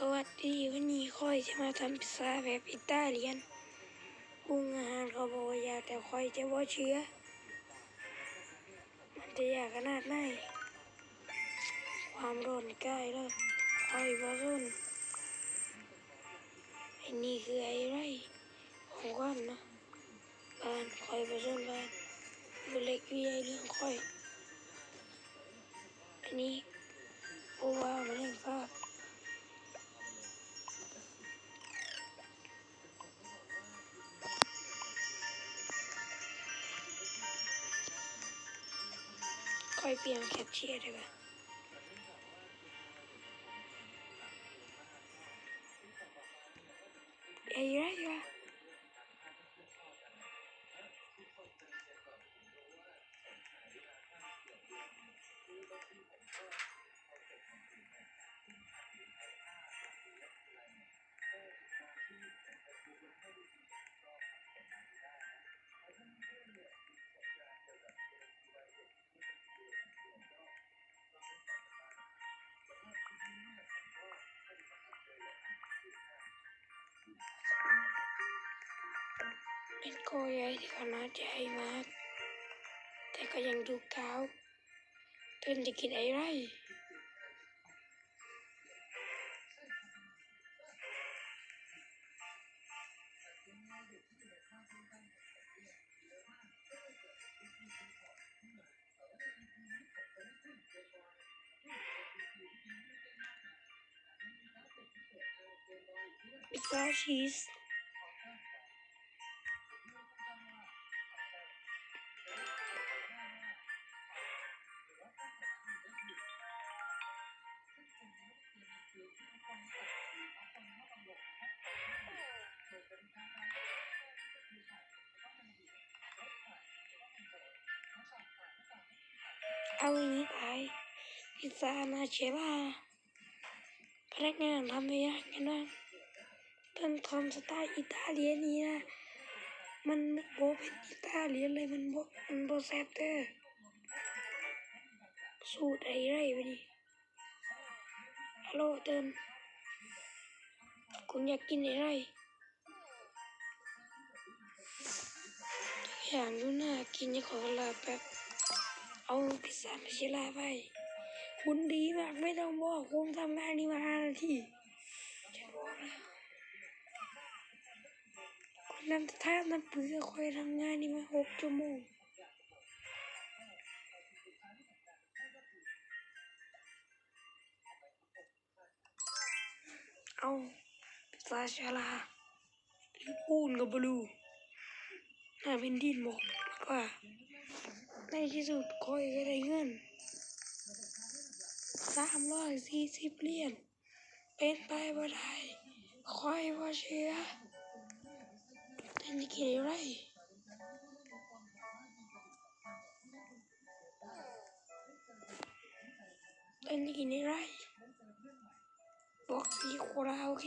สวัสดีวันนี้ค่อยจะมาทำพิซซ่าแบบอิตาเลียนปรุงอาหารเขาบอกอยากแต่ค่อยจะว่าเชื้อมันจะอยากขนาดไหนความร้อนใกล้แล้วค่อยว่าร้นไอ้นี่คือไอ้ไรของก้อนนะบ้านค่อยว่าร้นบ้านอยู่เล็กอยู่ใหญ่เรื่องค่อย อันนี้ผู้ว่า เปลี่ยนแคปเชียร์ได้ปะเเป็นโกใหญ่ที่ขนาดใหญ่มาก แต่ก็ยังดูเก้าวเต้นจะกินไอ้ไรพิซซ่าชีส เอาอย่างนี้ไปพิซซ่ามาเชล่าพนักงานทำไม่ยากกันนะเพิ่งทำสไตล์อิตาเลียนนี้นะมันโบเป็นอิตาเลียนเลยมันโบมันโบแซบเด้อสูตรไอ้ไรไปดิฮัลโหลเติมคุณอยากกินไอ้ไรอย่างดูน่ากินอย่าขอเวลาแบบ เอาพิซซ่ามาชิลาไป คุณดีมากไม่ต้องบอกคุณทำงานนี้มาห้านาทีฉันบอกแล้วคุณนั่านับเพื่อคอยทำงานนี้มาหกชั่วโมงเอาพิซซ่าชาลาปูนกับบลูน่าเป็นดินบอกว่า ในที่สุดคอยก็ได้เงินสามร้อยสี่สิบเหรียญเป็นไปบ่ได้คอยว่าเชื่อแต่นี่กินอะไรแต่นี่กินอะไรบอกสีโคราโอเค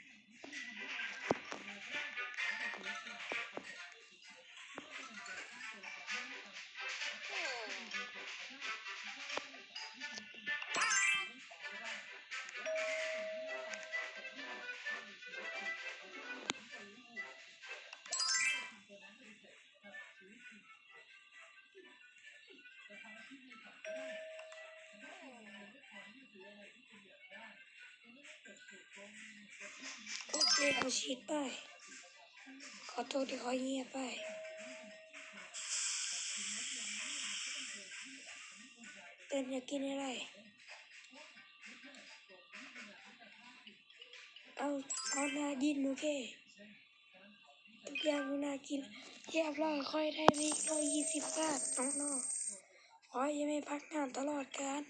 เคเอาชีตไป ขอโทษที่เขาเงียบไป เต้นอยากกินอะไร เอาเอานากินโอเคทุกอย่างน่ากินเรียบร้อยค่อยได้วิร้อยยี่สิบบาทน้องๆขอยังไม่พักงานตลอดการ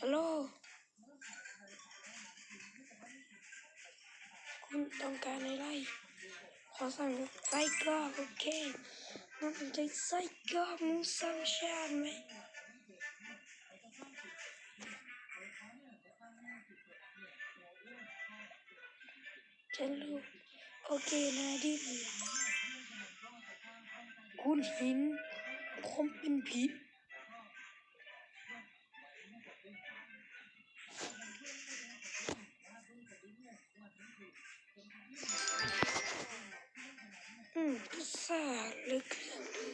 ฮัลโหล คุณต้องการอะไรขอสั่งไส้กรอกโอเคน้องสนใจไส้กรอกมูสามชั้นไหมฉันรู้โอเคนาดิคุณหินผมเป็นผี หรือเครื่องดื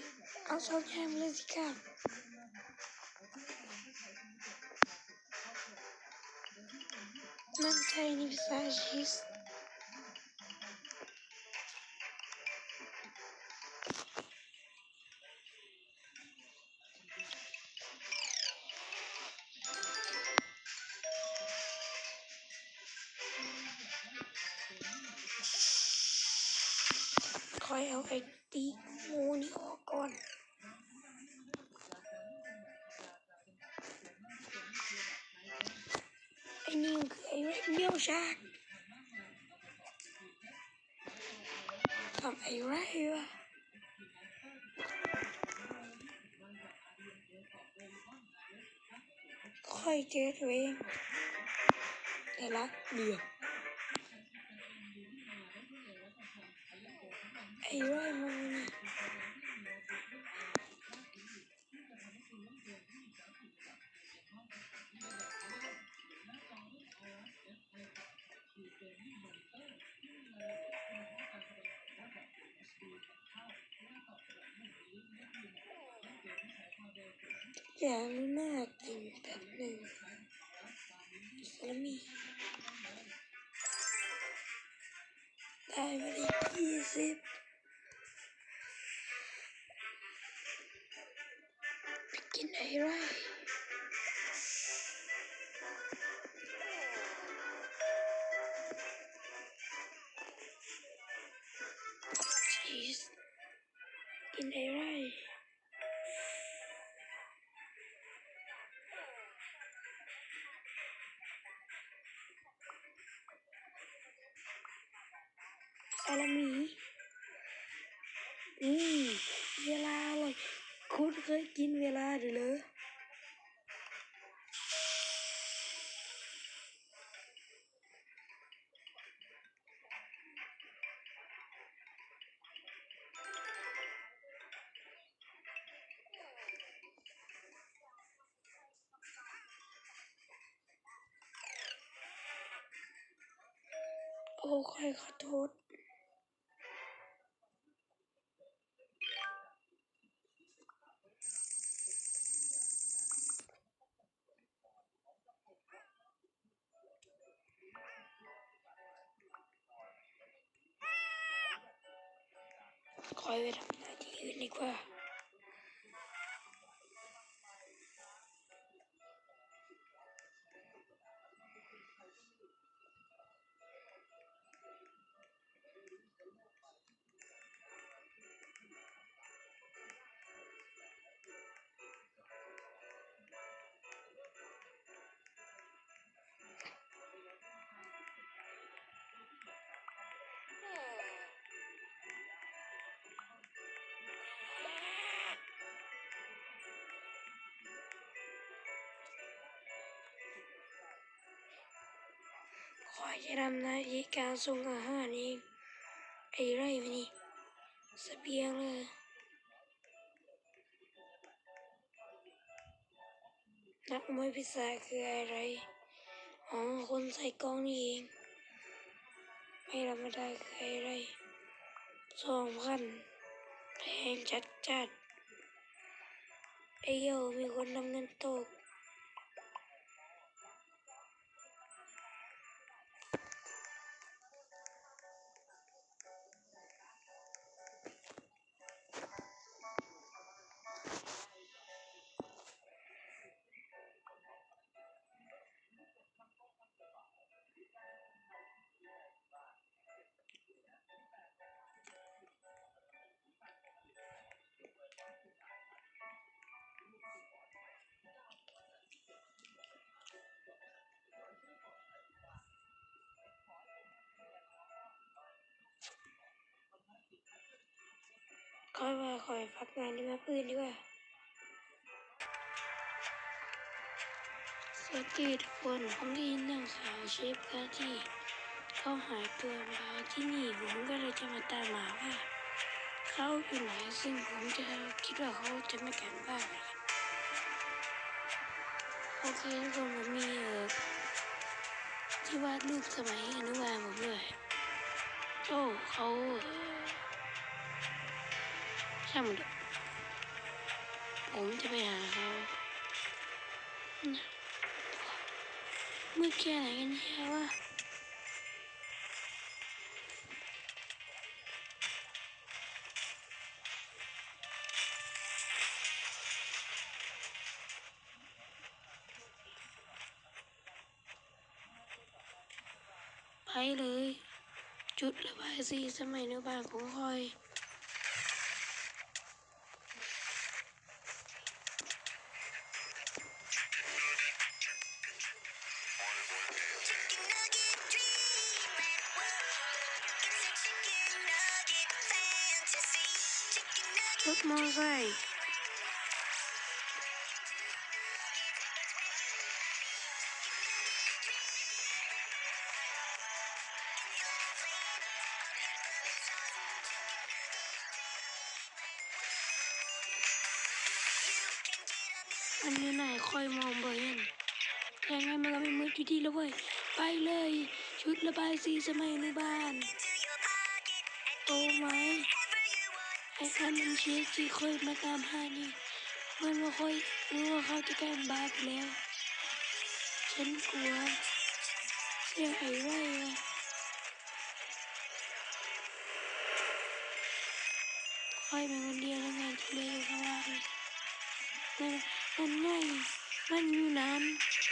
่ มเอาสองอย่างเลยสิครับมันใช่ อย่างนี้น่ากินแบบหนึ่งสลามีได้มาได้ยี่สิบไปกินไอ้ไรกินไอ้ไร ค่อยขอโทษคอยไปทำหน้าที่อื่นดีกว่า คอยจะทำหน้าที่การส่งอาหารเองไอ้ไรวะนี่สเสบียงเลยนักมวยพิศาคืออะไร อ๋อ คนใส่กล้องนี่เอง ไม่ธรรมดาคืออะไรสองพันแพงจัดจัดไอ้โยมีคนนำเงินตก ค่อยว่าคอยพักงานดีกว่าพื้นดีกว่าสวัสดีทุกคนผมได้ยินเรื่องข่าวเชฟกาที่เขาหายตัวมาที่นี่ผมก็เลยจะมาตามหาว่าเขาอยู่ไหนซึ่งผมจะคิดว่าเขาจะไม่กลับบ้านโอเคทุกคนผมมีเอ่อที่วาดรูปสมัยอนุบาลผมด้วยโอ้เขา เอ่อช่างมันเถอะผมจะไปหาเขามืดแค่ไหนกันแย่วะไปเลยจุดระบายสีสมัยในบ้านของคอย รถมอไซค์มัน อยู่ไหนคอยมองเบอร์ยันยังไงมันก็ไม่มืดอยู่ดีแล้วเว้ย ไปเลย ชุดระบายสีสมัยในบ้านโอ้ไหมไอ้คันมันเชียที่เคยมาตามหานี่มันว่าค่อยรู้ว่าเขาจะแกล้งบาไปแล้ว ฉันกลัวเสียงไอ้ไว้อะค่อยเป็นคนเดียวแล้วไงที่เลยอยู่ข้างล่างนั่นนั่นไงมันอยู่นั้นไปตามมันอยู่นก็จริงแต่ค่อยมีบล็อกเดชันส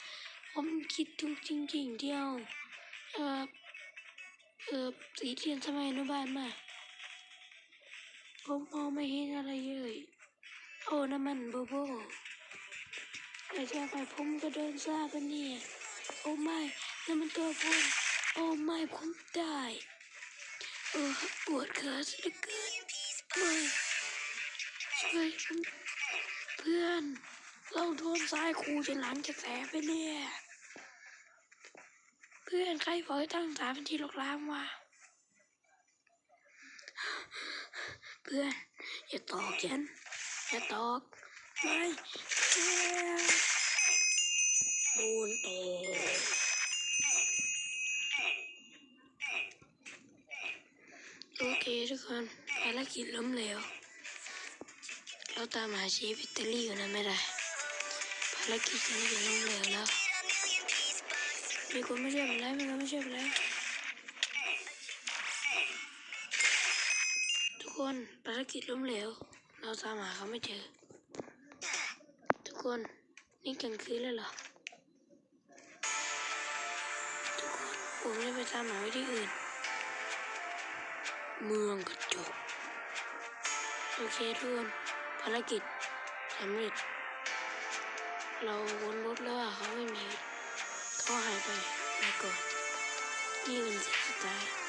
ผมคิดถูกจริงๆเดียว เออเออสีเทียนสมัยอนุบาลมา ผมมองไม่เห็นอะไรเลยโอ้น้ำมันโบโบไอ้เจ้าไปผมก็เดินซากันเนี่ยโอ้ไม่น้ำมันตัวผมโอ้ไม่ผมตายเออปวดขาซะเหลือเกินไม่ช่วยผมเพื่อน เราโดนซ้ายครูจนหลังจะแสบไปเนี่ย เพื่อนใครบอกให้ตั้งสามเป็นที่ลกล้างวะเพื่อนอย่าตอกฉันอย่าตอกไม่เพื่อนโดนตอกโอเคทุกคนภารกิจล้มเหลวเราตามหาเชฟอิตาลีอยู่นะไม่ได้ ภารกิจนี้จะล้มเหลวแล้วมีคนไม่ช่วยผมแล้วมีคนไม่ช่วยผมแล้วทุกคนภารกิจล้มเหลว เราตามหาเขาไม่เจอ ทุกคนนี่กลางคืนแล้วเหรอทุกคนผมจะไปตามหาว้ที่อื่น เมืองกระจกโอเคทุกคนภารกิจสำเร็จ เราวนรถแล้วอะเขาไม่มีเขาหายไปไปก่อนนี่เป็นเสียงสุดท้าย